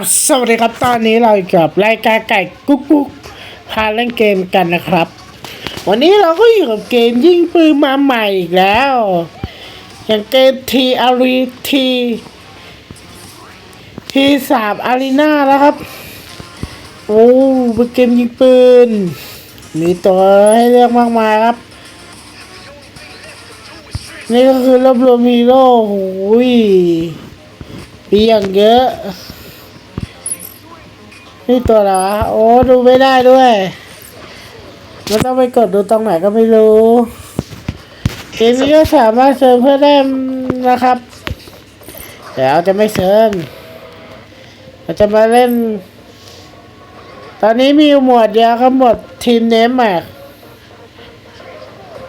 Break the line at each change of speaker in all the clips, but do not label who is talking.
บสวัสดีครับตอนนี้เราอยู่กับรายการไก่กุ๊กกุ๊กพาเล่นเกมกันนะครับ วันนี้เราก็อยู่กับเกมยิงปืนมาใหม่อีกแล้ว อย่างเกมทีอารีทีทีสามอารีนาแล้วครับ โอ้เป็นเกมยิงปืน มีตัวให้เลือกมากมายครับ นี่ก็คือรวบรวมฮีโร่โอ้ยมีอย่างเยอะ นี่ตัวอะไรวะโอ้ดูไม่ได้ด้วยมันต้องไปกดดูตรงไหนก็ไม่รู้เกมนี้ก็สามารถเซิร์ฟเพื่อได้นะครับ แต่เราจะไม่เซิร์ฟเราจะมาเล่น ตอนนี้มีหมวดเดียวครับหมวดทีมเนมแม็ก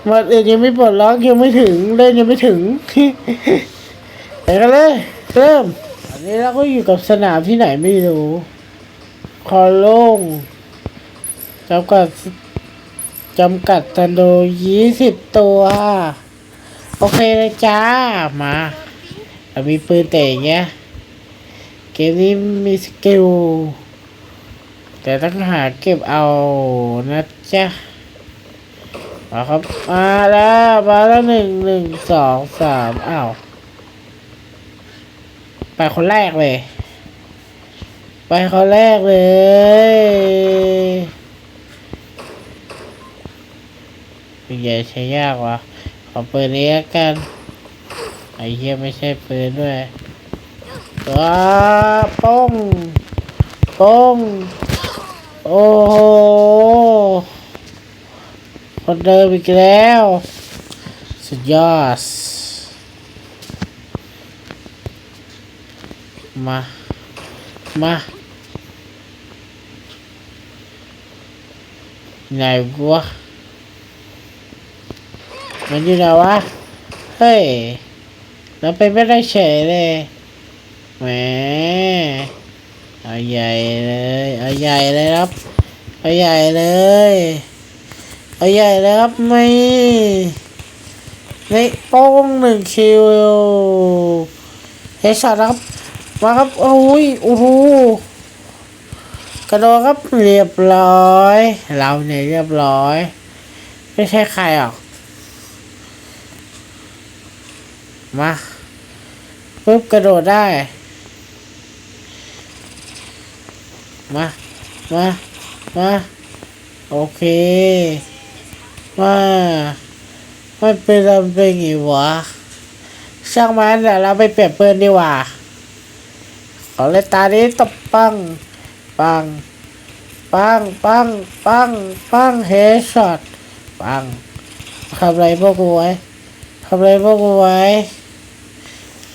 หมวดอื่นยังไม่ปลดล็อกยังไม่ถึงเล่นยังไม่ถึงไปกันเลย เริ่ม อันนี้เราก็อยู่กับสนามที่ไหนไม่รู้ คอโล่งจำกัดจำกัดตันโดยี่สิบตัว โอเคเลยจ้า มาเรามีปืนแต่อย่างเงี้ย เกมนี้มีสกิล แต่ต้องหาเก็บเอานะจ๊ะ มาครับ มาแล้ว มาแล้วหนึ่งหนึ่งสองสามอ้าว ไปคนแรกเลย ไปคนแรกเลย เป็นใหญ่ใช้ยากวะขอปืนนี้ละกัน ไอ้เหี้ยไม่ใช่ปืนด้วยว้าป้องป้อง โอ้โห คนเดิมอีกแล้ว สุดยอด มา มา ไหนวะมันอยู่ไหนวะ เฮ้ย เราไปไม่ได้เฉยเลยแหมเอาใหญ่เลย เอาใหญ่เลยครับ เอาใหญ่เลย เอาใหญ่เลยครับไม่นี่โป้งหนึ่งคิวเฮดช็อตครับ มาครับ โอ้ย โอ้โห กระโดดครับเรียบร้อย เราเนี่ยเรียบร้อย ไม่ใช่ใครหรอก มาปุ๊บกระโดดได้ มา มา มา โอเค มามันเป็นอะไรเป็นอย่างงี้วะช่างมันเดี๋ยวเราไปเปลี่ยนปืนดีกว่า ขอเลยตานี้ตบปัง ปัง ปัง ปัง ปัง ปังเฮช็อตปังทำไรพวกกูไว้ทำไรพวกกูไว้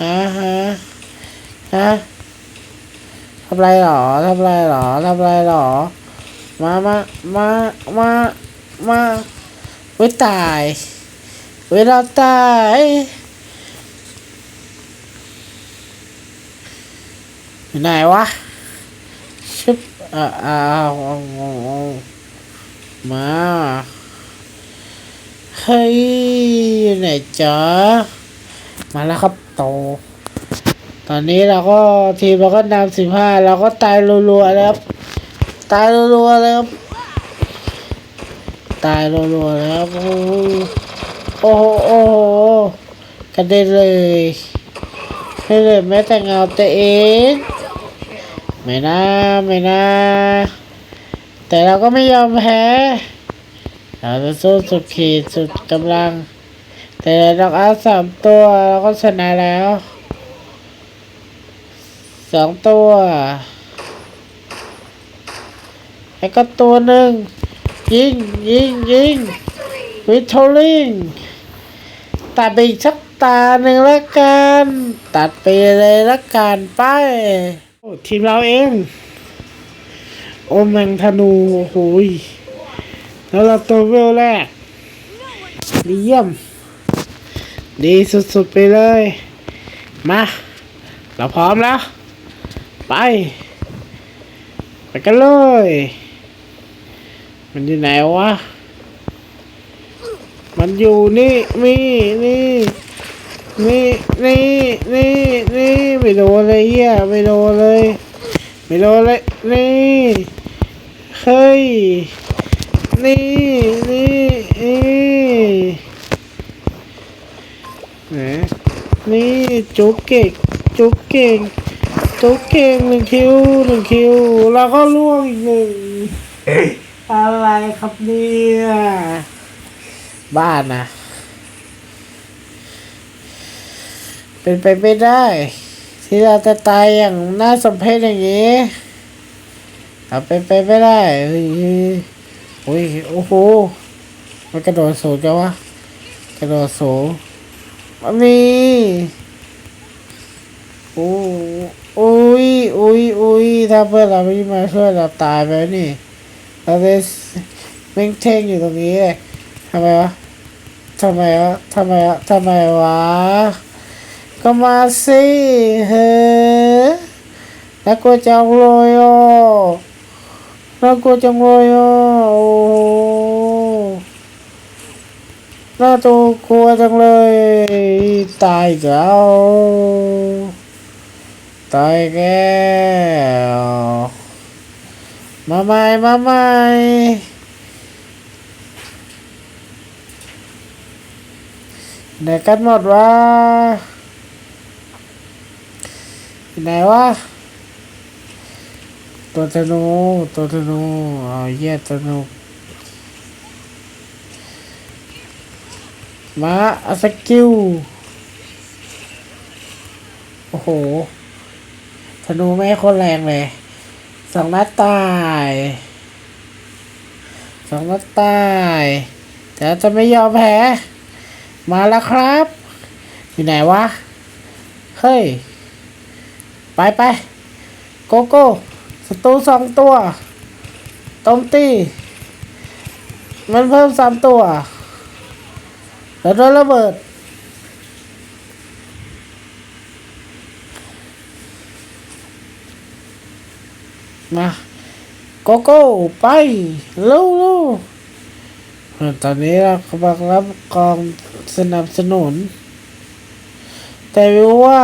ฮะฮะฮะทำไรหรอทำไรหรอทำไรหรอ มามามามามาเว้ยตายเว้ยเราตายไหนวะ ชิบอ่าอ่าเอาเอาเอามาเฮ้ยอยู่ไหนจ๊ะมาแล้วครับโต ตอนนี้เราก็ทีมเราก็นำสิบห้าเราก็ตายรัวๆแล้วครับตายรัวๆเลยครับตายรัวๆเลยครับโอ้โหโอ้โหโอ้โหกระเด็นเลยไม่เลยแม้แต่เงาตัวเอง ไม่น่าไม่น่าแต่เราก็ไม่ยอมแพ้ เราจะสู้สุดขีดสุดกำลัง แต่เราเอาสามตัวเราก็ชนะแล้วสองตัวแล้วก็ตัวหนึ่งยิงยิงยิงวิทอริงตัดไปอีกสักตาหนึ่งละกัน ตัดไปเลยละกันไป ทีมเราเอง โอแมงธนูโอ้โหแล้วเราตัวเวลแรกดีเยี่ยม ดีสุดๆไปเลย มา เราพร้อมแล้ว ไป ไปกันเลย มันอยู่ไหนวะ มันอยู่นี่นี่นี่ นี่นี่นี่นี่ไม่โดนเลยเหี้ยไม่โดนเลยไม่ไม่โดนเลยนี่เฮ้ยนี่นี่นี่แหมนี่จุกเก่งจุกเก่งจุกเก่งหนึ่งคิวหนึ่งคิวแล้วก็ล่วงอีกหนึ่งอะไรครับเนี่ยบ้านนะ เป็นไปไม่ได้ ที่เราจะตายอย่างน่าสมเพชอย่างนี้เอาเป็นไปไม่ได้โอ้ยโอ้โหมันกระโดดสูงจังวะกระโดดสูงมันมีโอ้โอ้ยโอ้ยโอ้ยถ้าเพื่อนเราไม่มาช่วยเราตายไปนี่เราเลยเม่งเท่งอยู่ตรงนี้เลยทำไมวะทำไมวะทำไมวะทำไมวะ ก็มาสิเฮ้แล้วก็จังเลยอะแล้วก็จังเลยอะโอ้โหน่าตัวกลัวจังเลย ตายอีกแล้วตายแก้วมาใหม่มาใหม่ไหนกันหมดวะ ไหนวะตัวธนูตัวธนูเอาเหี้ยธนูมาอาสกิล โอ้โห ธนูไม่ให้คนแรงเลย สองนัดตาย สองนัดตาย แต่จะไม่ยอมแพ้ มาแล้วครับ อยู่ไหนวะ เฮ้ย ไปไปโกโก้ศัตรูสองตัวตมตีมันเพิ่มสามตัว แล้วโดนระเบิด มาโกโก้ไปเร็วเร็วตอนนี้เรากำลังรับกองสนับสนุน แต่รู้ว่า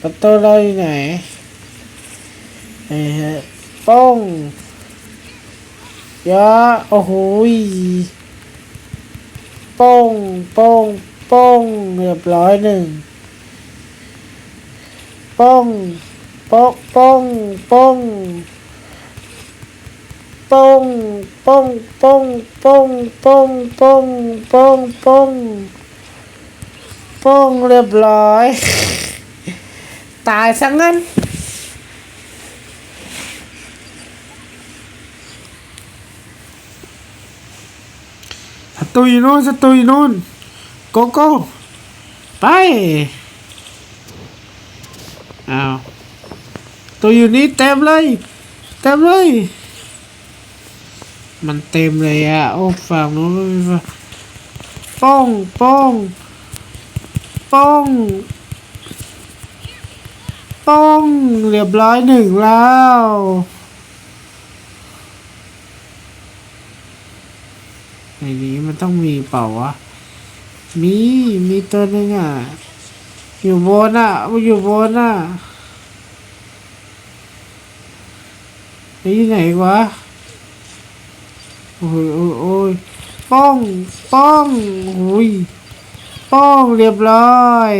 ประตูเราอยู่ไหนเอ้ยป้องยาโอ้โหป้องป้องป้องเรียบร้อยหนึ่งป้องป้องป้องป้องป้องป้องป้องป้องป้องป้องป้องป้อง ป้องเรียบร้อย ตายซะงั้น ศัตรูอยู่นู่นศัตรูอยู่นู่นโกโก้ไปอ้าวตัวอยู่นี่เต็มเลย เต็มเลย มันเต็มเลยอะโอ้ฝั่งนู้นป้องป้อง ป้อง ป้องเรียบร้อยหนึ่งแล้วในนี้มันต้องมีเปล่าวะ มี มีตัวหนึงอะ อยู่บนอะมันอยู่บนอะนี่ไหนวะ โอ้ยโอ้ยโอ้ยป้อง ป้องหุย ป้องเรียบร้อย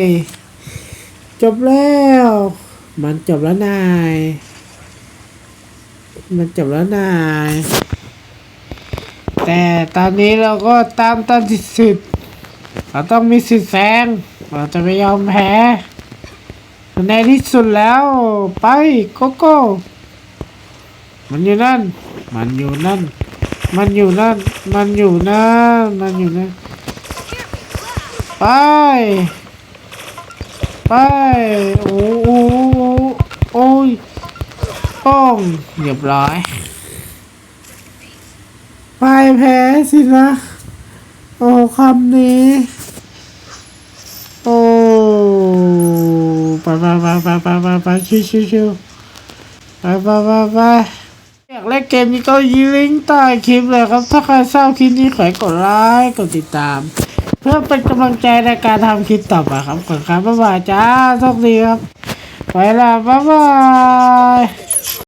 จบแล้ว มันจบแล้วนาย มันจบแล้วนาย แต่ตอนนี้เราก็ตามตันที่สิทธิ์เราต้องมีสิทธิ์แซงเราจะไม่ยอมแพ้ ในที่สุดแล้วไปโกโก้มันอยู่นั่น มันอยู่นั่น มันอยู่นั่น มันอยู่นั่น มันอยู่นั่น ไป ไป โอ้โหโอ้ยป้องเรียบร้อยพ่ายแพ้สินะ โอ้คำนี้ โอ้ไปไปไปไปไปไปไปชิวชิวชิวไปไปไปไปอยากเล่นเกมนี้ก็ยีลิงก์ใต้คลิปเลยครับ ถ้าใครชอบคลิปนี้ขอให้กดไลค์ กดติดตาม เพื่อเป็นกำลังใจในการทำคลิปต่อไปครับขอบคุณครับบ๊ายบายจ้าโชคดีครับไปละบ๊ายบาย